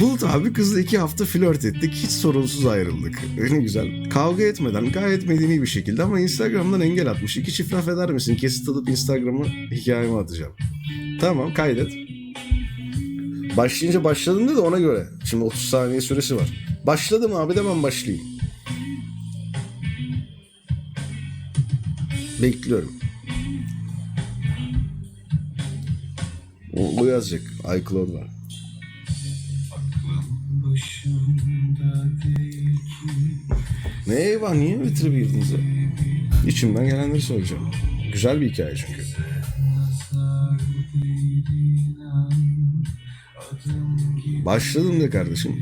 Bulut abi kızla iki hafta flört ettik. Hiç sorunsuz ayrıldık. Ne güzel. Kavga etmeden gayet medeni bir şekilde ama Instagram'dan engel atmış. İki çift laf eder misin? Kesit alıp Instagram'ı hikayeme atacağım. Tamam kaydet. Başlayınca başladım dedi ona göre. Şimdi 30 saniye süresi var. Başladım abi de ben başlayayım. Bekliyorum. O, bu yazacak. iCloud var. Ne eyvah niye bir tribe girdiniz? İçimden gelenleri söyleyeceğim. Güzel bir hikaye çünkü. Başladım de kardeşim.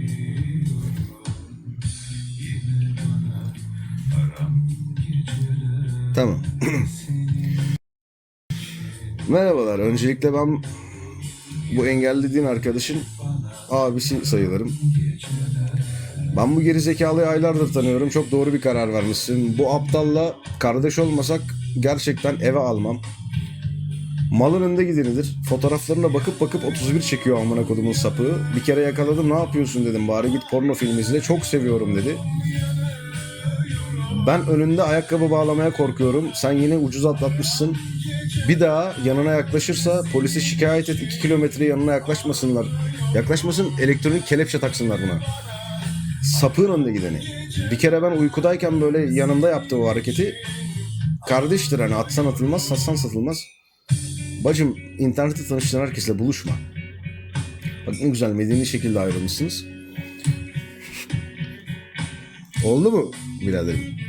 Tamam. Merhabalar. Öncelikle ben bu engellediğin arkadaşın abisi sayılırım. Ben bu gerizekalıyı aylardır tanıyorum. Çok doğru bir karar vermişsin. Bu aptalla kardeş olmasak gerçekten eve almam. Malın önünde gidenidir. Fotoğraflarına bakıp bakıp 31 çekiyor amına kodumun sapığı. Bir kere yakaladım ne yapıyorsun dedim. Bari git porno film izle. Çok seviyorum dedi. Ben önünde ayakkabı bağlamaya korkuyorum. Sen yine ucuz atlatmışsın. Bir daha yanına yaklaşırsa polise şikayet et. 2 kilometre yanına yaklaşmasınlar. Yaklaşmasın elektronik kelepçe taksınlar buna. Sapığın önde gideni. Bir kere ben uykudayken böyle yanımda yaptı o hareketi. Kardeştir hani atsan atılmaz satsan satılmaz. Bacım internette tanıştığın herkesle buluşma. Bak ne güzel medeni şekilde ayrılmışsınız. Oldu mu biraderim?